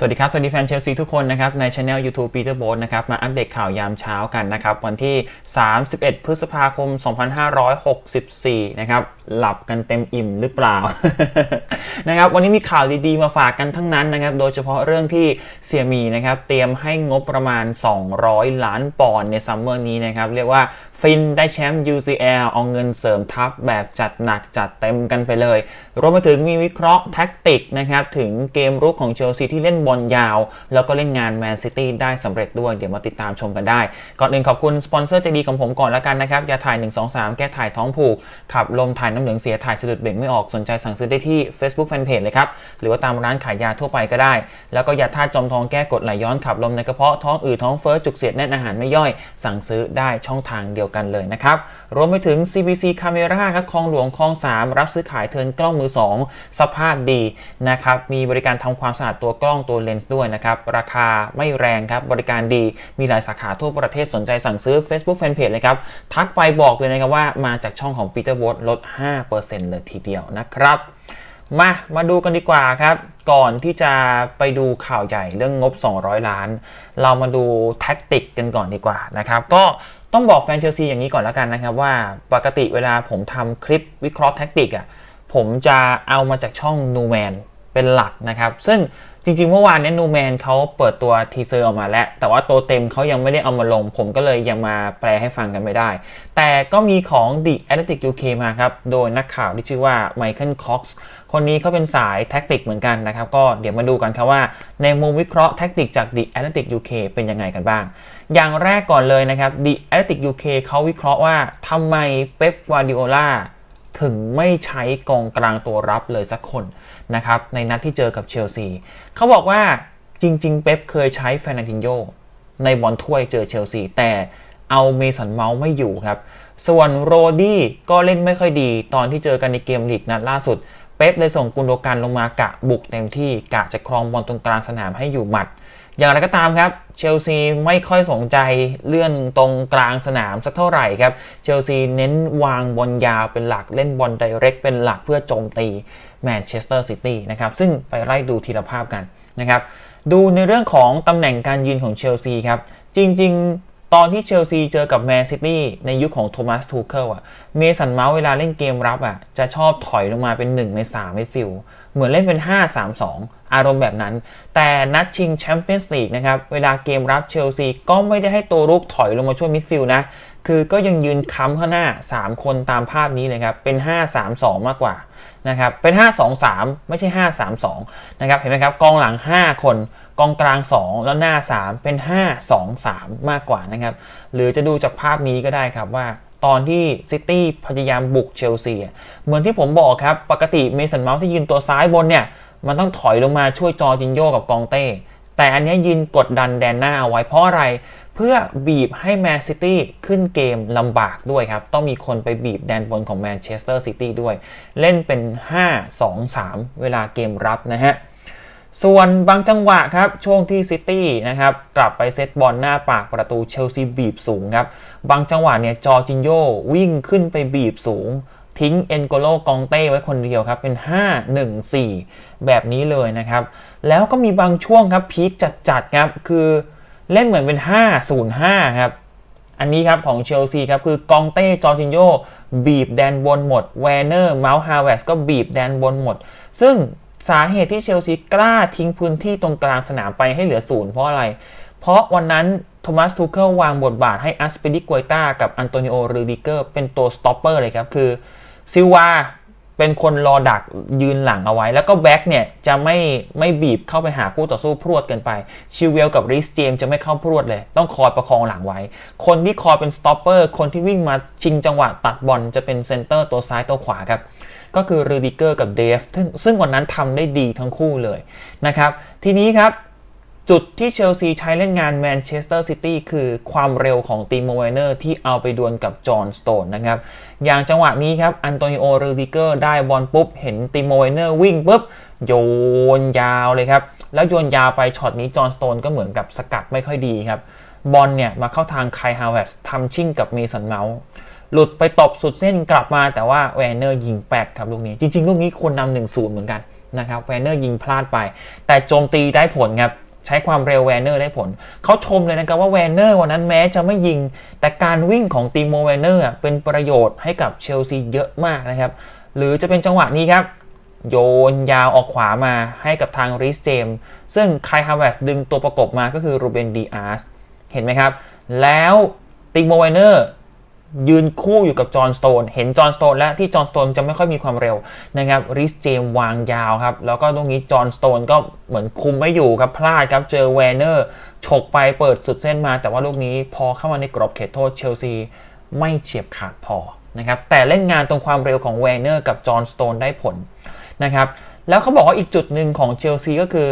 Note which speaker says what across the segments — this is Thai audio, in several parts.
Speaker 1: สวัสดีครับ สวัสดีแฟนเชลซีทุกคนนะครับ ในช anel YouTube Peter b o a t นะครับ มาอัปเดตข่าวยามเช้ากันนะครับ วันที่ 31 พฤษภาคม 2564 นะครับ หลับกันเต็มอิ่มหรือเปล่า นะครับ วันนี้มีข่าวดีๆ มาฝากกันทั้งนั้นนะครับ โดยเฉพาะเรื่องที่เสียมีนะครับ เตรียมให้งบประมาณ 200 ล้านปอนด์ในซัมเมอร์นี้นะครับ เรียกว่าฟินได้แชมป์ UCL เอาเงินเสริมทัพแบบจัดหนักจัดเต็มกันไปเลย รวมไปถึงมีวิเคราะห์แท็กติกนะครับถึงเกมรุกของเชลซีที่เล่นบอลยาว แล้วก็เล่นงานแมนซิตี้ได้สำเร็จด้วย เดี๋ยวมาติดตามชมกันได้ ก่อนอื่นขอบคุณสปอนเซอร์ใจดีของผมก่อนแล้วกันนะครับยาถ่าย 123 แก้ถ่ายท้องผูก ขับลมถ่ายน้ำเหลืองเสียถ่ายสะดุดเบ่งไม่ออกสนใจสั่งซื้อได้ที่ Facebook Fanpage เลยครับหรือว่าตามร้านขายยาทั่วไปก็ได้ แล้วก็ยาธาตุจอมทองแก้กดไหลย้อนขับลมในกระเพาะท้องอืดท้องเฟ้อจุกเสียดแน่นอาหารไม่ย่อย สั่งซื้อได้ช่องทางเดียวกันเลยนะครับรวมไปถึง CBC Camera ครับคลองหลวงคลอง 3 รับซื้อขายเทินกล้องมือ 2 สภาพดีนะครับมีบริการทำความสะอาดตัวกล้องตัวเลนส์ด้วยนะครับ ราคาไม่แรงครับ บริการดีมีหลายสาขาทั่วประเทศสนใจสั่งซื้อ Facebook Fanpage เลยครับ ทักไปบอกเลยนะครับว่ามาจากช่องของ Peter w o r d ลด 5%เลยทีเดียวนะครับมา มาดูกันดีกว่าครับ ก่อนที่จะไปดูข่าวใหญ่เรื่องงบ 200 ล้าน เรามาดูแท็กติกกันก่อนดีกว่านะครับ ก็ต้องบอกแฟนเชลซีอย่างนี้ก่อนแล้วกันนะครับ ว่าปกติเวลาผมทำคลิปวิเคราะห์แท็กติกอะผมจะเอามาจากช่องนูแมนเป็นหลักนะครับ ซึ่ง จริงๆ เมื่อวานนี้นูแมนเขาเปิดตัวทีเซอร์ออกมาแล้ว แต่ว่าตัวเต็มเขายังไม่ได้เอามาลง ผมก็เลยยังมาแปลให้ฟังกันไม่ได้ แต่ก็มีของ The Athletic UK มาครับ โดยนักข่าวที่ชื่อว่าไมเคิลค็อกซ์คนนี้เขาเป็นสายแท็กติกเหมือนกันนะครับ ก็เดี๋ยวมาดูกันครับว่า ในมุมวิเคราะห์แท็กติกจาก The Athletic UK เป็นยังไงกันบ้าง อย่างแรกก่อนเลยนะครับ The Athletic UK เขาวิเคราะห์ว่าทำไมเป๊ปวาร์ดิโอลาถึงไม่ใช้กองกลางตัวรับเลยสักคน นะครับในนัดที่เจอกับเชลซีเขาบอกว่าจริง ๆ เป๊ปเคยใช้แฟนตินโยในบอลถ้วยเจอเชลซีแต่เอาเมสันเมาส์ไม่อยู่ครับ ส่วนโรดี้ก็เล่นไม่ค่อยดี ตอนที่เจอกันในเกมลีกนัดล่าสุด เป๊ปเลยส่งกุนโดกันลงมากะบุกเต็มที่กะจะครองบอลตรงกลางสนามให้อยู่หมัด อย่างไรก็ตามครับ เชลซีไม่ค่อยสนใจเลื่อนตรงกลางสนามสักเท่าไหร่ครับ เชลซีเน้นวางบอลยาวเป็นหลักเล่นบอลไดเรกเป็นหลักเพื่อโจมตี แมนเชสเตอร์ซิตี้นะครับซึ่งไปไล่ดูทีละภาพกันนะครับดูในเรื่องของตำแหน่งการยืนของเชลซีครับ จริงๆ ตอนที่เชลซีเจอกับแมนซิตี้ในยุคขของโทมัสทูเคิลอะเมสันเมาส์เวลาเล่นเกมรับอะจะชอบถอยลงมาเป็น 1 ใน3มิดฟิลเหมือนเล่นเป็น 5-3-2 อารมณ์แบบนั้น แต่นัดชิงแชมเปี้ยนส์ลีกนะครับ เวลาเกมรับเชลซีก็ไม่ได้ให้ตัวรุกถอยลงมาช่วยมิดฟิลด์นะ คือก็ยังยืนค้ำข้างหน้า 3 คนตามภาพนี้เลยครับ เป็น 5-3-2 มากกว่านะครับ เป็น 5-2-3 ไม่ใช่ 5-3-2 นะครับ เห็นไหมครับ กองหลัง 5 คน กองกลาง 2 แล้วหน้า 3 เป็น 5-2-3 มากกว่านะครับ หรือจะดูจากภาพนี้ก็ได้ครับว่าตอนที่ซิตี้พยายามบุกเชลซีเหมือนที่ผมบอกครับ ปกติเมสันเมาส์ที่ยืนตัวซ้ายบนเนี่ย มันต้องถอยลงมาช่วยจอจินโยกับกองเต้ แต่อันนี้ยืนกดดันแดนหน้าเอาไว้เพราะอะไร เพื่อบีบให้แมนซิตี้ขึ้นเกมลำบากด้วยครับ ต้องมีคนไปบีบแดนบนของแมนเชสเตอร์ซิตี้ด้วย เล่นเป็น 5-2-3 เวลาเกมรับนะฮะ ส่วนบางจังหวะครับ ช่วงที่ซิตี้นะครับ กลับไปเซตบอลหน้าปากประตูเชลซีบีบสูงครับ บางจังหวะเนี่ยจอจินโยวิ่งขึ้นไปบีบสูงทิ้งเอ็นโกโลกองเต้ไว้คนเดียวครับเป็น 5-1-4 แบบนี้เลยนะครับ แล้วก็มีบางช่วงครับพีคจัดๆครับ คือ เล่นเหมือนเป็น 5-0-5 ครับ อันนี้ครับของเชลซีครับ คือกองเต้จอร์จินโยบีบแดนบนหมดแวนเนอร์เมาส์ฮาวเวสก็บีบแดนบนหมด ซึ่งสาเหตุที่เชลซีกล้าทิ้งพื้นที่ตรงกลางสนามไปให้เหลือศูนย์เพราะอะไร เพราะวันนั้นโทมัสทูเคิลวางบทบาทให้อัสเปดิกวยต้ากับอันโตนิโอรูดิเกอร์เป็นตัวสต็อปเปอร์เลยครับ คือซิลวา เป็นคนรอดักยืนหลังเอาไว้ แล้วก็แบ็กเนี่ยจะไม่ไม่บีบเข้าไปหาคู่ต่อสู้พรวดเกินไป ชิวเวลกับริสเจมจะไม่เข้าพรวดเลย ต้องคอยประคองหลังไว้ คนที่คอยเป็นสต็อปเปอร์คนที่วิ่งมาชิงจังหวะตัดบอลจะเป็นเซนเตอร์ตัวซ้ายตัวขวาครับ ก็คือรูดิเกอร์กับเดฟซึ่งซึ่งวันนั้นทำได้ดีทั้งคู่เลยนะครับ ทีนี้ครับ จุดที่เชลซีใช้เล่นงานแมนเชสเตอร์ซิตี้คือความเร็วของตีโมเวเนอร์ที่เอาไปดวลกับจอห์นสโตนนะครับ อย่างจังหวะนี้ครับอันโตนิโอรูดิเกอร์ได้บอลปุ๊บ เห็นตีโมเวเนอร์วิ่งปุ๊บ โยนยาวเลยครับ แล้วโยนยาวไปช็อตนี้จอห์นสโตนก็เหมือนกับสกัดไม่ค่อยดีครับ บอลเนี่ยมาเข้าทางไคฮาวเวสทำชิ่งกับเมสันเมาส์หลุดไปตบสุดเส้นกลับมาแต่ว่าแวนเนอร์ยิงแปลกครับลูกนี้ จริงๆลูกนี้ควรนำหนึ่งศูนย์เหมือนกันนะครับแวนเนอร์ยิงพลาดไป แต่โจมตีได้ผลครับ ใช้ความเร็วแวนเนอร์ได้ผล เขาชมเลยนะครับว่าแวนเนอร์วันนั้นแม้จะไม่ยิง แต่การวิ่งของตีโมแวนเนอร์เป็นประโยชน์ให้กับเชลซีเยอะมากนะครับ หรือจะเป็นจังหวะนี้ครับ โยนยาวออกขวามาให้กับทางริสเจม ซึ่งไคฮาวเวสดึงตัวประกบมาก็คือรูเบนดีอาร์สเห็นไหมครับ แล้วติโมไวเนอร์ ยืนคู่อยู่กับจอห์นสโตน เห็นจอห์นสโตนและที่จอห์นสโตนจะไม่ค่อยมีความเร็วนะครับริสเจมวางยาวครับ แล้วก็ตรงนี้จอห์นสโตนก็เหมือนคุมไม่อยู่ครับ พลาดครับ เจอแวนเนอร์ ฉกไปเปิดสุดเส้นมา แต่ว่าลูกนี้พอเข้ามาในกรอบเขตโทษเชลซี ไม่เฉียบขาดพอนะครับแต่เล่นงานตรงความเร็วของแวนเนอร์กับจอห์นสโตนได้ผลนะครับแล้วเขาบอกว่าอีกจุดหนึ่งของเชลซีก็คือ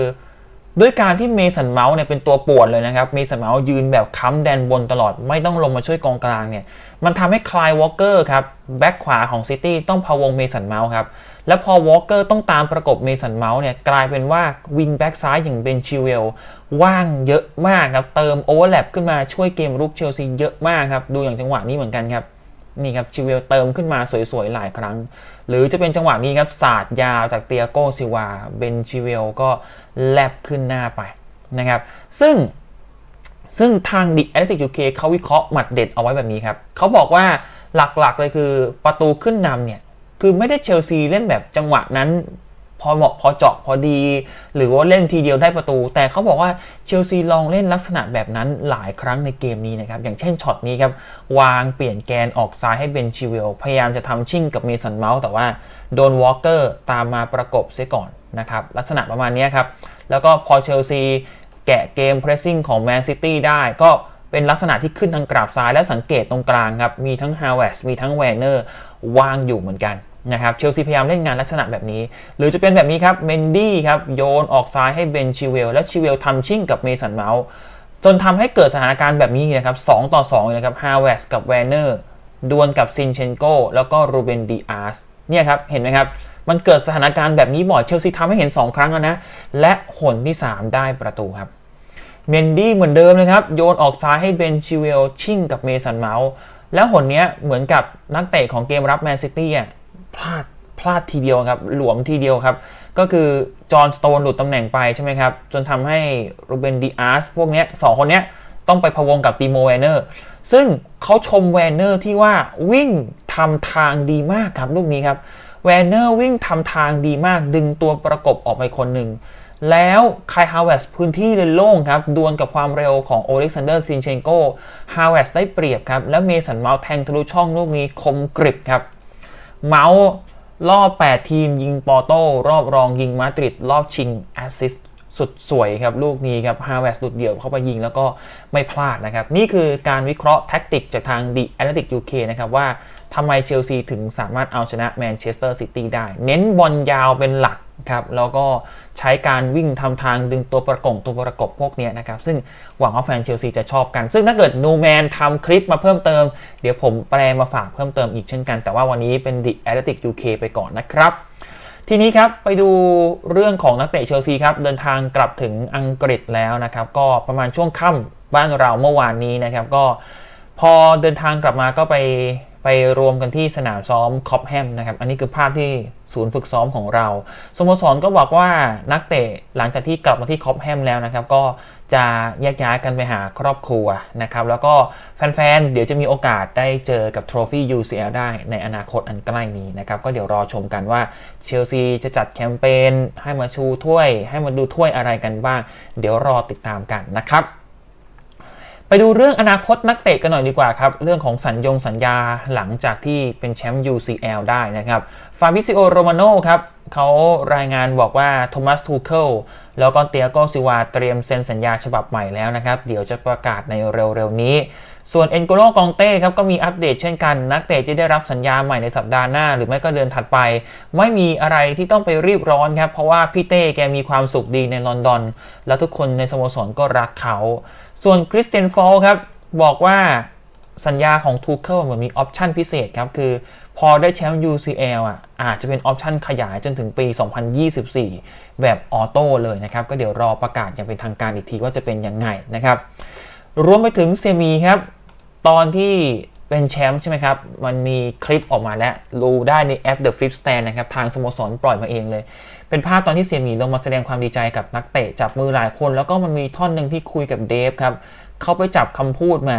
Speaker 1: ด้วยการที่เมสันเมาส์เนี่ยเป็นตัวปวนเลยนะครับ เมสันเมาส์ยืนแบบค้ำแดนบนตลอดไม่ต้องลงมาช่วยกองกลางเนี่ย มันทำให้คลายวอลเกอร์ครับแบ็คขวาของซิตี้ต้องพะวงเมสันเมาส์ครับ แล้วพอวอลเกอร์ต้องตามประกบเมสันเมาส์เนี่ยกลายเป็นว่าวิงแบ็กซ้ายอย่างเบนชิเวลว่างเยอะมากครับ เติมโอเวอร์แลปขึ้นมาช่วยเกมรุกเชลซีเยอะมากครับ ดูอย่างจังหวะนี้เหมือนกันครับ นี่ครับชิเวลเติมขึ้นมาสวยๆ หลายครั้ง หรือจะเป็นจังหวะนี้ครับศาสตร์ยาวจากเตียโกซิวาเบนชิเวลก็แลบขึ้นหน้าไปนะครับ ซึ่งซึ่งทางดิแอตติกยูเคเขาวิเคราะห์หมัดเด็ดเอาไว้แบบนี้ครับเขาบอกว่าหลักๆเลยคือประตูขึ้นนำเนี่ยคือไม่ได้เชลซีเล่นแบบจังหวะนั้น พอเหมาะพอเจาะพอดี หรือว่าเล่นทีเดียวได้ประตู แต่เขาบอกว่าเชลซีลองเล่นลักษณะแบบนั้นหลายครั้งในเกมนี้นะครับ อย่างเช่นช็อตนี้ครับ วางเปลี่ยนแกนออกซ้ายให้เบนชิเวลพยายามจะทำชิ่งกับเมสันเมาส์แต่ว่าโดนวอลเกอร์ตามมาประกบเสียก่อนนะครับ ลักษณะประมาณนี้ครับ แล้วก็พอเชลซีแกะเกมเพรสซิ่งของแมนซิตี้ได้ก็เป็นลักษณะที่ขึ้นทางกราบซ้ายและสังเกตตรงกลางครับมีทั้งฮาวเวสมีทั้งแวนเนอร์วางอยู่เหมือนกัน นะครับเชลซีพยายามเล่นงานลักษณะแบบนี้ หรือจะเป็นแบบนี้ครับเมนดี้ครับโยนออกซ้ายให้เบนชิเวลแล้วชิเวลทำชิ่งกับเมสันเมาส์จนทำให้เกิดสถานการณ์แบบนี้นะครับ2ต่อ2เลยครับฮาวเวสกับแวนเนอร์ดวลกับซินเชนโกแล้วก็รูเบนดีอาร์สเนี่ยครับเห็นไหมครับมันเกิดสถานการณ์แบบนี้บ่อยเชลซีทำให้เห็น 2 ครั้งแล้วนะ และหนที่ 3 ได้ประตูครับเมนดี้เหมือนเดิมนะครับ โยนออกซ้ายให้เบนชิเวลชิ่งกับเมสันเมาส์แล้วหนเนี้ยเหมือนกับนักเตะของเกมรับแมนซิตี้อะ พลาดพลาดทีเดียวครับ หลวมทีเดียวครับ ก็คือจอห์นสโตนหลุดตำแหน่งไปใช่ไหมครับ จนทำให้รูเบนดีอาร์สพวกเนี้ยสองคนเนี้ยต้องไปพะวงกับตีโมแวนเนอร์ ซึ่งเขาชมแวนเนอร์ที่ว่าวิ่งทำทางดีมากครับ ลูกนี้ครับ แวนเนอร์วิ่งทำทางดีมาก ดึงตัวประกบออกไปคนหนึ่ง แล้วคายฮาวเวสพื้นที่เลยโล่งครับ ดวลกับความเร็วของโอเล็กซานเดอร์ซินเชนโกฮาวเวสได้เปรียบครับ แล้วเมสันเมาส์แทงทะลุช่องลูกนี้คมกริบครับ เมาส์รอบ 8 ทีมยิงปอโต้รอบรองยิงมาดริดรอบชิงแอสซิสต์สุดสวยครับ ลูกนี้ครับฮาวเวสดุดเดี่ยวเข้าไปยิงแล้วก็ไม่พลาดนะครับ นี่คือการวิเคราะห์แท็กติกจากทางดิแอตเลติกยูเคนะครับว่าทำไมเชลซีถึงสามารถเอาชนะแมนเชสเตอร์ซิตี้ได้ เน้นบอลยาวเป็นหลัก ครับแล้วก็ใช้การวิ่งทำทางดึงตัวประกงตัวประกบพวกนี้นะครับ ซึ่งหวังว่าแฟนเชลซีจะชอบกัน ซึ่งถ้าเกิดนูแมนทำคลิปมาเพิ่มเติม เดี๋ยวผมแปลมาฝากเพิ่มเติมอีกเช่นกัน แต่ว่าวันนี้เป็นดิแอตติกยูเคไปก่อนนะครับ ทีนี้ครับไปดูเรื่องของนักเตะเชลซีครับ เดินทางกลับถึงอังกฤษแล้วนะครับ ก็ประมาณช่วงค่ำบ้านเราเมื่อวานนี้นะครับ ก็พอเดินทางกลับมาก็ไป ไปรวมกันที่สนามซ้อมคอปแฮมนะครับ อันนี้คือภาพที่ศูนย์ฝึกซ้อมของเราสโมสรก็บอกว่านักเตะหลังจากที่กลับมาที่คอปแฮมแล้วนะครับ ก็จะแยกย้ายกันไปหาครอบครัวนะครับ แล้วก็แฟนๆ เดี๋ยวจะมีโอกาสได้เจอกับทรฟี่ UCL ได้ในอนาคตอันใกล้นี้นะครับ ก็เดี๋ยวรอชมกันว่าเชลซีจะจัดแคมเปญให้มาชูถ้วย ให้มาดูถ้วยอะไรกันบ้าง เดี๋ยวรอติดตามกันนะครับ ไปดูเรื่องอนาคตนักเตะกันหน่อยดีกว่าครับ เรื่องของสัญญงสัญญาหลังจากที่เป็นแชมป์ UCL ได้นะครับ ฟาบิซิโอ โรมาโนครับเขารายงานบอกว่าโทมัส ทูเคิลแล้วก็เตียโกซิวาเตรียมเซ็นสัญญาฉบับใหม่แล้วนะครับ เดี๋ยวจะประกาศในเร็วๆนี้ ส่วนเอ็นโกโลกองเต้ครับก็มีอัปเดตเช่นกัน นักเตะจะได้รับสัญญาใหม่ในสัปดาห์หน้า หรือไม่ก็เดือนถัดไป ไม่มีอะไรที่ต้องไปรีบร้อนครับ เพราะว่าพี่เต้แกมีความสุขดีในลอนดอน แล้วทุกคนในสโมสรก็รักเขา ส่วนคริสเตียนฟอลครับบอกว่าสัญญาของทูเคิลเหมือนมีออปชันพิเศษครับ คือพอได้แชมป์ UCL อะอาจจะเป็นออปชันขยายจนถึงปี 2024 แบบออโต้เลยนะครับ ก็เดี๋ยวรอประกาศอย่างเป็นทางการอีกทีว่าจะเป็นยังไงนะครับ รวมไปถึงเซมีครับ ตอนที่ เป็นแชมป์ใช่ไหมครับ มันมีคลิปออกมาแล้วดูได้ในแอป The Flip Stand นะครับ ทางสโมสรปล่อยมาเองเลย เป็นภาพตอนที่เสียหมีลงมาแสดงความดีใจกับนักเตะจับมือหลายคน แล้วก็มันมีท่อนหนึ่งที่คุยกับเดฟครับ เขาไปจับคำพูดมา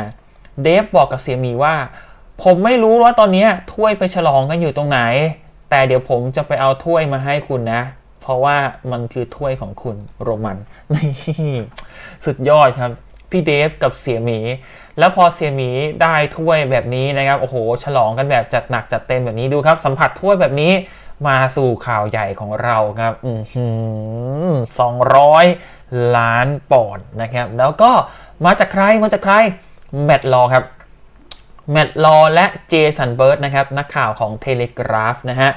Speaker 1: เดฟบอกกับเสียหมีว่า ผมไม่รู้ว่าตอนนี้ถ้วยไปฉลองกันอยู่ตรงไหน แต่เดี๋ยวผมจะไปเอาถ้วยมาให้คุณนะ เพราะว่ามันคือถ้วยของคุณโรมันนี่สุดยอดครับ พี่เดฟกับเสียหมี แล้วพอเสียหมีได้ถ้วยแบบนี้นะครับโอ้โห ฉลองกันแบบจัดหนักจัดเต็มแบบนี้ดูครับ สัมผัสถ้วยแบบนี้มาสู่ข่าวใหญ่ของเราครับอืมสองร้อยล้านปอนด์นะครับ แล้วก็มาจากใครมาจากใครแมตต์ลอครับแมตต์ลอและเจสันเบิร์ดนะครับนักข่าวของเทเลกราฟนะฮะ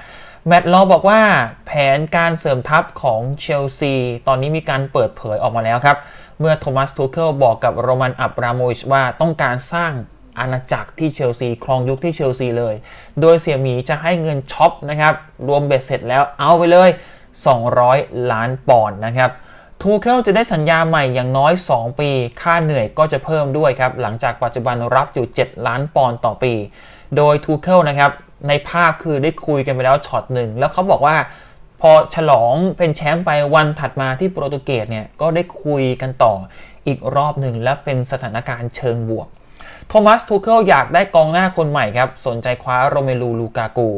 Speaker 1: แมตต์ลอบอกว่าแผนการเสริมทัพของเชลซีตอนนี้มีการเปิดเผยออกมาแล้วครับ เมื่อโทมัสทูเคิลบอกกับโรมันอับราโมวิชว่าต้องการสร้างอาณาจักรที่เชลซีครองยุคที่เชลซีเลย โดยเสี่ยหมีจะให้เงินช็อปนะครับ รวมเบ็ดเสร็จแล้วเอาไปเลย 200 ล้านปอนด์นะครับทูเคิลจะได้สัญญาใหม่อย่างน้อย 2 ปี ค่าเหนื่อยก็จะเพิ่มด้วยครับ หลังจากปัจจุบันรับอยู่ 7 ล้านปอนด์ต่อปี โดยทูเคิลนะครับ ในภาพคือได้คุยกันไปแล้วช็อตหนึ่ง แล้วเขาบอกว่า พอฉลองเป็นแชมป์ไปวันถัดมาที่โปรตุเกสเนี่ยก็ได้คุยกันต่ออีกรอบหนึ่งและเป็นสถานการณ์เชิงบวกโทมัสทูเคิลอยากได้กองหน้าคนใหม่ครับ สนใจคว้าโรเมลูลูกากู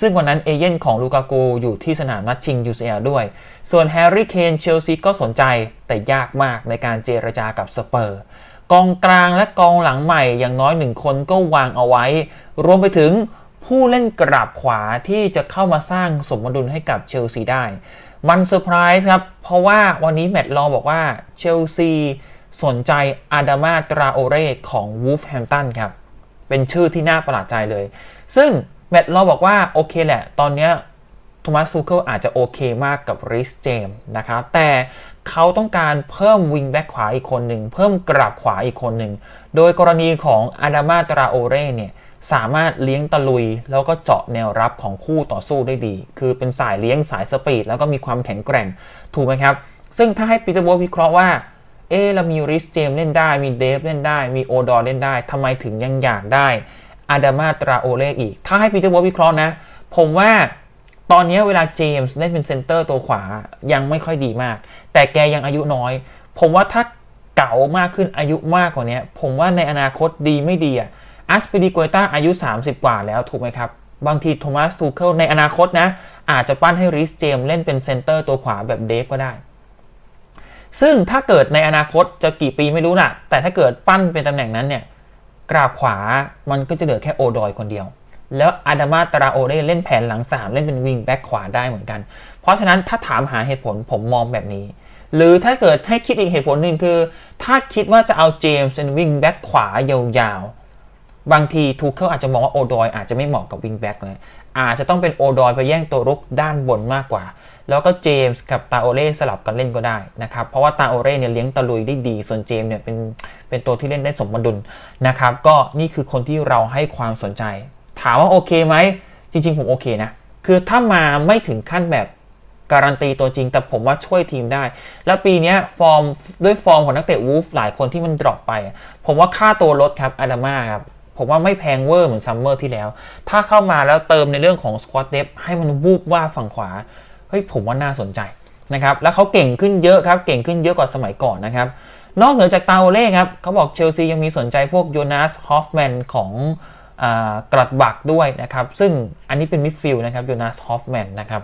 Speaker 1: ซึ่งวันนั้นเอเย่นของลูกากูอยู่ที่สนามนัดชิง UCL ด้วย ส่วนแฮร์รี่เคนเชลซีก็สนใจแต่ยากมากในการเจรจากับสเปอร์ กองกลางและกองหลังใหม่อย่างน้อยหนึ่งคนก็วางเอาไว้ รวมไปถึง ผู้เล่นกราบขวาที่จะเข้ามาสร้างสมดุลให้กับเชลซีได้ มันเซอร์ไพรส์ครับ เพราะว่าวันนี้แมตต์ลอบอกว่าเชลซีสนใจอาดามาตราโอเรของวูฟแฮมตันครับ เป็นชื่อที่น่าประหลาดใจเลย ซึ่งแมตต์ลอบอกว่า โอเคแหละ ตอนนี้โทมัสซูเคิลอาจจะโอเคมากกับริสเจมนะครับ แต่เขาต้องการเพิ่มวิงแบ็กขวาอีกคนหนึ่ง เพิ่มกราบขวาอีกคนหนึ่ง โดยกรณีของอาดามาตราโอเร่เนี่ย สามารถเลี้ยงตะลุย แล้วก็เจาะแนวรับของคู่ต่อสู้ได้ดี คือเป็นสายเลี้ยงสายสปีดแล้วก็มีความแข็งแกร่ง ถูกไหมครับ ซึ่งถ้าให้ปีเตอร์โบวิเคราะห์ว่า เออเรามีริสเจมเล่นได้ มีเดฟเล่นได้ มีโอดอร์เล่นได้ทำไมถึงยังอยากได้อาดามาตราโอเลอีก ถ้าให้ปีเตอร์โบวิเคราะห์นะ ผมว่าตอนนี้เวลาเจมส์เล่นเป็นเซนเตอร์ตัวขวายังไม่ค่อยดีมาก แต่แกยังอายุน้อย ผมว่าถ้าเก่ามากขึ้นอายุมากกว่านี้ผมว่าในอนาคตดีไม่ดีอะ อัสปิดิโกต้าอายุ 30 กว่าแล้วถูกไหมครับ บางทีโทมัสทูเคิลในอนาคตนะ อาจจะปั้นให้ริสเจมเล่นเป็นเซนเตอร์ตัวขวาแบบเดฟก็ได้ ซึ่งถ้าเกิดในอนาคตจะกี่ปีไม่รู้นะแต่ถ้าเกิดปั้นเป็นตำแหน่งนั้นเนี่ยกราบขวามันก็จะเหลือแค่โอดอยคนเดียว แล้วอาดามาตราโอเล่เล่นแผนหลังสามเล่นเป็นวิงแบ็กขวาได้เหมือนกัน เพราะฉะนั้นถ้าถามหาเหตุผลผมมองแบบนี้ หรือถ้าเกิดให้คิดอีกเหตุผลหนึ่งคือ ถ้าคิดว่าจะเอาเจมส์เป็นวิงแบ็กขวายาวๆ บางทีทูเคิลอาจจะมองว่าโอดอยอาจจะไม่เหมาะกับวิงแบ็กเลยอาจจะต้องเป็นโอดอยไปแย่งตัวรุกด้านบนมากกว่า แล้วก็เจมส์กับตาโอเล่สลับกันเล่นก็ได้นะครับ เพราะว่าตาโอเล่เนี่ยเลี้ยงตะลุยได้ดี ส่วนเจมส์เนี่ยเป็นเป็นตัวที่เล่นได้สมดุลนะครับ ก็นี่คือคนที่เราให้ความสนใจ ถามว่าโอเคไหม จริง ๆ ผมโอเคนะ คือถ้ามาไม่ถึงขั้นแบบการันตีตัวจริง แต่ผมว่าช่วยทีมได้ แล้วปีนี้ฟอร์มด้วยฟอร์มของนักเตะวูฟหลายคนที่มันดรอปไป ผมว่าค่าตัวลดครับอาดามาครับ ผมว่าไม่แพงเวอร์เหมือนซัมเมอร์ที่แล้ว ถ้าเข้ามาแล้วเติมในเรื่องของสควอตเดฟให้มันวูบว่าฝั่งขวา เฮ้ยผมว่าน่าสนใจนะครับ แล้วเขาเก่งขึ้นเยอะครับ เก่งขึ้นเยอะกว่าสมัยก่อนนะครับ นอกเหนือจากตาโอเล่ครับเขาบอกเชลซียังมีสนใจพวกโยนาสฮอฟแมนของกรัดบักด้วยนะครับ ซึ่งอันนี้เป็นมิดฟิลด์นะครับโยนาสฮอฟแมนนะครับ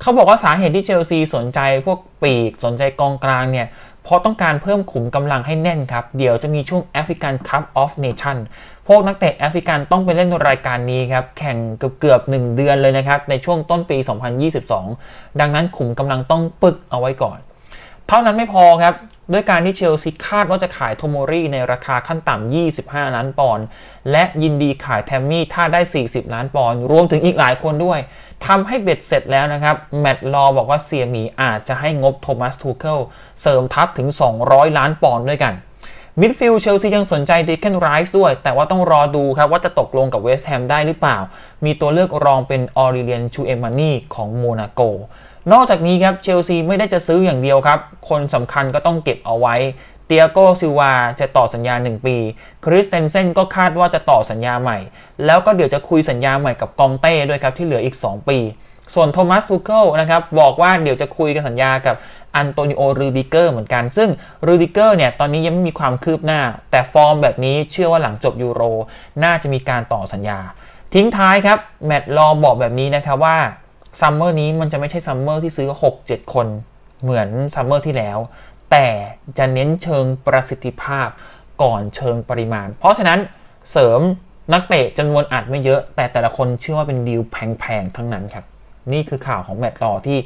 Speaker 1: เขาบอกว่าสาเหตุที่เชลซีสนใจพวกปีกสนใจกองกลางเนี่ยเพราะต้องการเพิ่มขุมกำลังให้แน่นครับ เดี๋ยวจะมีช่วงแอฟริกันคัพออฟเนชั่น พวกนักเตะแอฟริกันต้องไปเล่นรายการนี้ครับ แข่งเกือบเกือบ1เดือนเลยนะครับ ในช่วงต้นปี 2022 ดังนั้นขุมกำลังต้องปึกเอาไว้ก่อน เท่านั้นไม่พอครับ ด้วยการที่เชลซีคาดว่าจะขายโทโมรีในราคาขั้นต่ำ 25 ล้านปอนด์และยินดีขายแทมมี่ถ้าได้ 40 ล้านปอนด์รวมถึงอีกหลายคนด้วยทำให้เบ็ดเสร็จแล้วนะครับ แมตต์ลอบอกว่าเซียหมีอาจจะให้งบโทมัสทูเคิลเสริมทัพถึง 200 ล้านปอนด์ด้วยกัน มิดฟิลด์เชลซียังสนใจดิคเคนไรส์ด้วย แต่ว่าต้องรอดูครับว่าจะตกลงกับเวสต์แฮมได้หรือเปล่า มีตัวเลือกรองเป็นออริเลียนชูเอมานีของโมนาโก นอกจากนี้ครับเชลซีไม่ได้จะซื้ออย่างเดียวครับ คนสำคัญก็ต้องเก็บเอาไว้เตียโกซิวาจะต่อสัญญา 1 ปี คริสเตนเซนก็คาดว่าจะต่อสัญญาใหม่ แล้วก็เดี๋ยวจะคุยสัญญาใหม่กับกองเต้ด้วยครับที่เหลืออีก 2 ปี ส่วนโทมัสทูเคิลนะครับบอกว่าเดี๋ยวจะคุยกันสัญญากับ อันโตนิโอรูดิเกอร์เหมือนกัน ซึ่งรูดิเกอร์เนี่ยตอนนี้ยังไม่มีความคืบหน้า แต่ฟอร์มแบบนี้เชื่อว่าหลังจบยูโร น่าจะมีการต่อสัญญา ทิ้งท้ายครับ แมตต์ลอบอกแบบนี้นะครับว่าซัมเมอร์นี้มันจะไม่ใช่ซัมเมอร์ที่ซื้อ 6-7 คนเหมือนซัมเมอร์ที่แล้ว แต่จะเน้นเชิงประสิทธิภาพก่อนเชิงปริมาณ เพราะฉะนั้นเสริมนักเตะจำนวนอาจไม่เยอะ แต่แต่ละคนเชื่อว่าเป็นดีลแพงๆ ทั้งนั้นครับ นี่คือข่าวของแมตต์ลอที่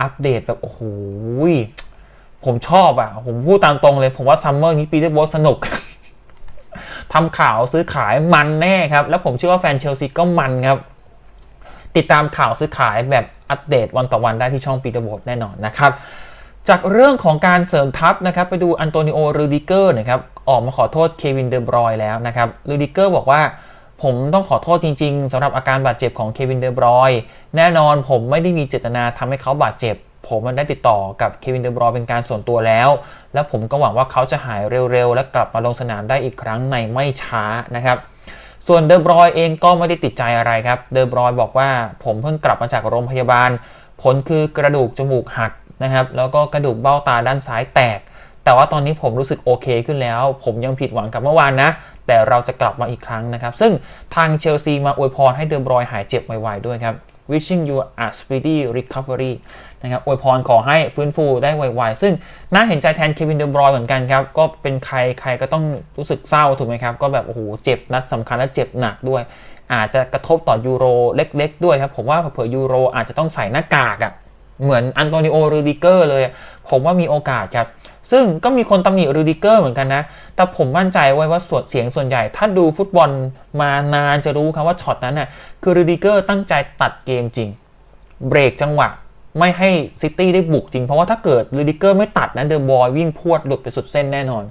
Speaker 1: อัปเดตแบบโอ้โหผมชอบอะ ผมพูดตามตรงเลย ผมว่าซัมเมอร์นี้ปีเตอร์โบสสนุกทำข่าวซื้อขายมันแน่ครับ แล้วผมเชื่อว่าแฟนเชลซีก็มันครับ ติดตามข่าวซื้อขายแบบอัปเดตวันต่อวันได้ที่ช่องปีเตอร์โบสแน่นอนนะครับ จากเรื่องของการเสริมทัพนะครับ ไปดูอันโตนิโอรูดิเกอร์นะครับ ออกมาขอโทษเควินเดอบรอยแล้วนะครับรูดิเกอร์บอกว่า ผมต้องขอโทษจริง ๆสำหรับอาการบาดเจ็บของเควินเดอบรอยแน่นอนผมไม่ได้มีเจตนาทำให้เขาบาดเจ็บ ผมมันได้ติดต่อกับเควินเดอบรอยเป็นการส่วนตัวแล้ว และผมก็หวังว่าเขาจะหายเร็วๆ และกลับมาลงสนามได้อีกครั้งในไม่ช้านะครับส่วนเดอบรอยเองก็ไม่ได้ติดใจอะไรครับ เดอบรอยบอกว่าผมเพิ่งกลับมาจากโรงพยาบาล ผลคือกระดูกจมูกหักนะครับแล้วก็กระดูกเบ้าตาด้านซ้ายแตก แต่ว่าตอนนี้ผมรู้สึกโอเคขึ้นแล้ว ผมยังผิดหวังกับเมื่อวานนะ แต่เราจะกลับมาอีกครั้งนะครับ ซึ่งทางเชลซีมาอวยพรให้เดอบรอยหายเจ็บไวๆด้วยครับ wishing you a speedy recovery นะครับอวยพรขอให้ฟื้นฟูได้ไวๆ ซึ่งน่าเห็นใจแทนเควินเดอบรอยเหมือนกันครับ ก็เป็นใครใครก็ต้องรู้สึกเศร้าถูกไหมครับ ก็แบบ โอ้โห เจ็บนัดสำคัญและเจ็บหนักด้วย อาจจะกระทบต่อยูโรเล็กๆ ด้วยครับ ผมว่าเผื่อยูโรอาจจะต้องใส่หน้ากากอะ่ะเหมือนอันโตนิโอรูดิเกอร์เลย ผมว่ามีโอกาสครับ ซึ่งก็มีคนตำหนิรูดิเกอร์เหมือนกันนะ แต่ผมมั่นใจไว้ว่าส่วนเสียงส่วนใหญ่ ถ้าดูฟุตบอลมานานจะรู้ครับว่าช็อตนั้นน่ะคือรูดิเกอร์ตั้งใจตัดเกมจริง เบรกจังหวะไม่ให้ซิตี้ได้บุกจริง เพราะว่าถ้าเกิดรูดิเกอร์ไม่ตัดนะเดอะบอยวิ่งพวดหลุดไปสุดเส้นแน่นอน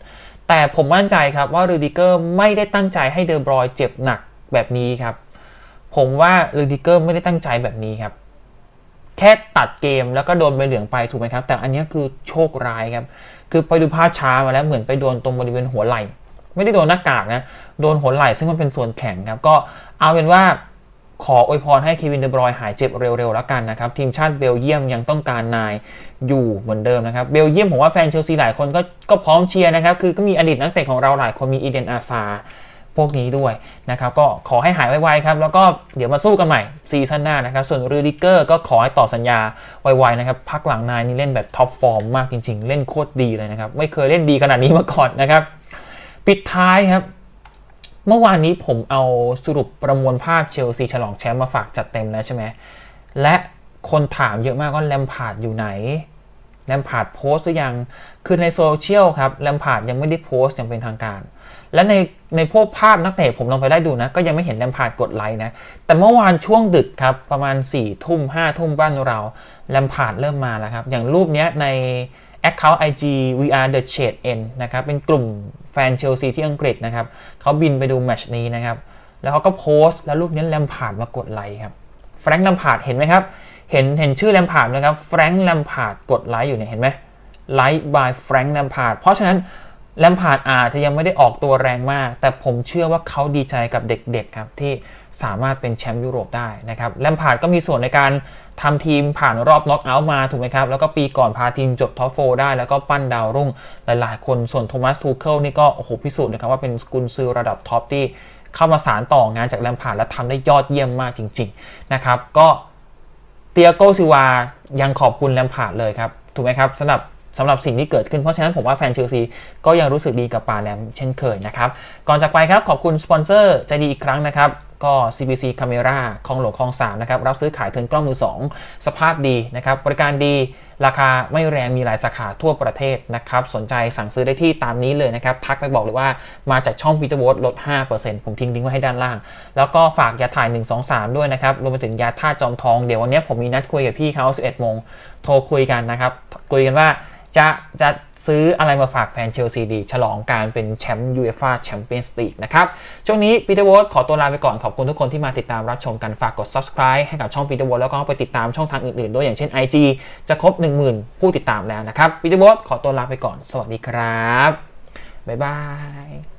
Speaker 1: แต่ผมมั่นใจครับว่ารูดิเกอร์ไม่ได้ตั้งใจให้เดอะบอยเจ็บหนักแบบนี้ครับ ผมว่ารูดิเกอร์ไม่ได้ตั้งใจแบบนี้ครับแค่ตัดเกมแล้วก็โดนใบเหลืองไปถูกไหมครับ แต่อันนี้คือโชคร้ายครับ คือไปดูภาพช้ามาแล้วเหมือนไปโดนตรงบริเวณหัวไหล่ ไม่ได้โดนหน้ากากนะ โดนหัวไหล่ซึ่งมันเป็นส่วนแข็งครับ ก็เอาเป็นว่าขออวยพรให้เควินเดบรอยหายเจ็บเร็วๆแล้วกันนะครับ ทีมชาติเบลเยียมยังต้องการนายอยู่เหมือนเดิมนะครับ เบลเยียมผมว่าแฟนเชลซีหลายคนก็ก็พร้อมเชียร์นะครับ คือก็มีอดีตนักเตะของเราหลายคนมีอีเดนอาซา พวกนี้ด้วยนะครับก็ขอให้หายไวๆครับ แล้วก็เดี๋ยวมาสู้กันใหม่ซีซั่นหน้านะครับ ส่วนรูดิเกอร์ก็ขอให้ต่อสัญญาไวๆนะครับ พักหลังนายนี่เล่นแบบท็อปฟอร์มมากจริง ๆ เล่นโคตรดีเลยนะครับ ไม่เคยเล่นดีขนาดนี้มาก่อนนะครับ ปิดท้ายครับ เมื่อวานนี้ผมเอาสรุปประมวลภาพเชลซีฉลองแชมป์มาฝากจัดเต็มแล้วใช่ไหมและคนถามเยอะมากว่าแลมพาร์ดอยู่ไหนแลมพาร์ดโพสต์หรือยัง คือในโซเชียลครับแลมพาร์ดยังไม่ได้โพสต์อย่างเป็นทางการ และในในพวกภาพนักเตะผมลองไปได้ดูนะ ก็ยังไม่เห็นแลมพาร์ดกดไลค์นะ แต่เมื่อวานช่วงดึกครับ ประมาณ4ี่ทุ่มห้าทุ่มบ้านเราแลมพาร์ดเริ่มมาแล้วครับ อย่างรูปเนี้ยใน Account IG VR The Shade N นะครับ เป็นกลุ่มแฟนเชลซีที่อังกฤษนะครับเขาบินไปดูแมชนี้นะครับ แล้วเขาก็โพสต์แล้วรูปนี้แลมพาร์ดมากดไลค์ครับแฟรงค์แลมพาร์ดเห็นไหมครับ เห็นเห็นชื่อแลมพาร์ดนะครับแฟรงค์แลมพาร์ดกดไลค์อยู่เนี่ยเห็นไหมไลค์ by แฟรงค์แลมพาร์ดเพราะฉะนั้น แลมพาร์ดอาจจะยังไม่ได้ออกตัวแรงมาก แต่ผมเชื่อว่าเขาดีใจกับเด็กๆครับที่สามารถเป็นแชมป์ยุโรปได้นะครับแลมพาร์ดก็มีส่วนในการทำทีมผ่านรอบน็อกเอาท์มาถูกไหมครับ แล้วก็ปีก่อนพาทีมจบท็อปโฟได้ แล้วก็ปั้นดาวรุ่งหลายๆ คนส่วนโทมัสทูเคิลนี่ก็โอ้โหพิสูจน์นะครับว่าเป็นกุนซือระดับท็อปที่เข้ามาสารต่องานจากแลมพาร์ดและทำได้ยอดเยี่ยมมากจริง ๆนะครับ ก็เตียโกซิวายังขอบคุณแลมพาร์ดเลยครับถูกไหมครับสำหรับ สำหรับสิ่งที่เกิดขึ้น เพราะฉะนั้นผมว่าแฟนเชลซีก็ยังรู้สึกดีกับปาแลมเช่นเคยนะครับ ก่อนจากไปครับขอบคุณสปอนเซอร์ใจดีอีกครั้งนะครับ ก็ CBC Camera คลองหลวงคลอง3นะครับ รับซื้อขายเทินกล้องมือ 2 สภาพดีนะครับ บริการดีราคาไม่แรงมีหลายสาขาทั่วประเทศนะครับ สนใจสั่งซื้อได้ที่ตามนี้เลยนะครับ ทักไปบอกเลยว่ามาจากช่องพีเตอร์วอตลด 5%ผมทิ้งลิงก์ไว้ให้ด้านล่าง แล้วก็ฝากยาถ่าย 123 ด้วยนะครับ รวมไปถึงยาท่าตุจอมทองเดี๋ยววันนี้ผมมีนัดคุยกับพี่เขา11โมงโทรคุยกันนะครับคุยกันว่า จะจะซื้ออะไรมาฝากแฟนเชลซีดี ฉลองการเป็นแชมป์ยูเอฟ่าแชมเปี้ยนส์ลีกนะครับ ช่วงนี้ปีเตอร์วอตขอตัวลาไปก่อน ขอบคุณทุกคนที่มาติดตามรับชมกันฝากกด subscribe ให้กับช่องปีเตอร์วอตแล้วก็ไปติดตามช่องทางอื่นๆ ด้วยอย่างเช่น IG จะครบ 10,000 ผู้ติดตามแล้วนะครับปีเตอร์วอตขอตัวลาไปก่อน สวัสดีครับบ๊ายบาย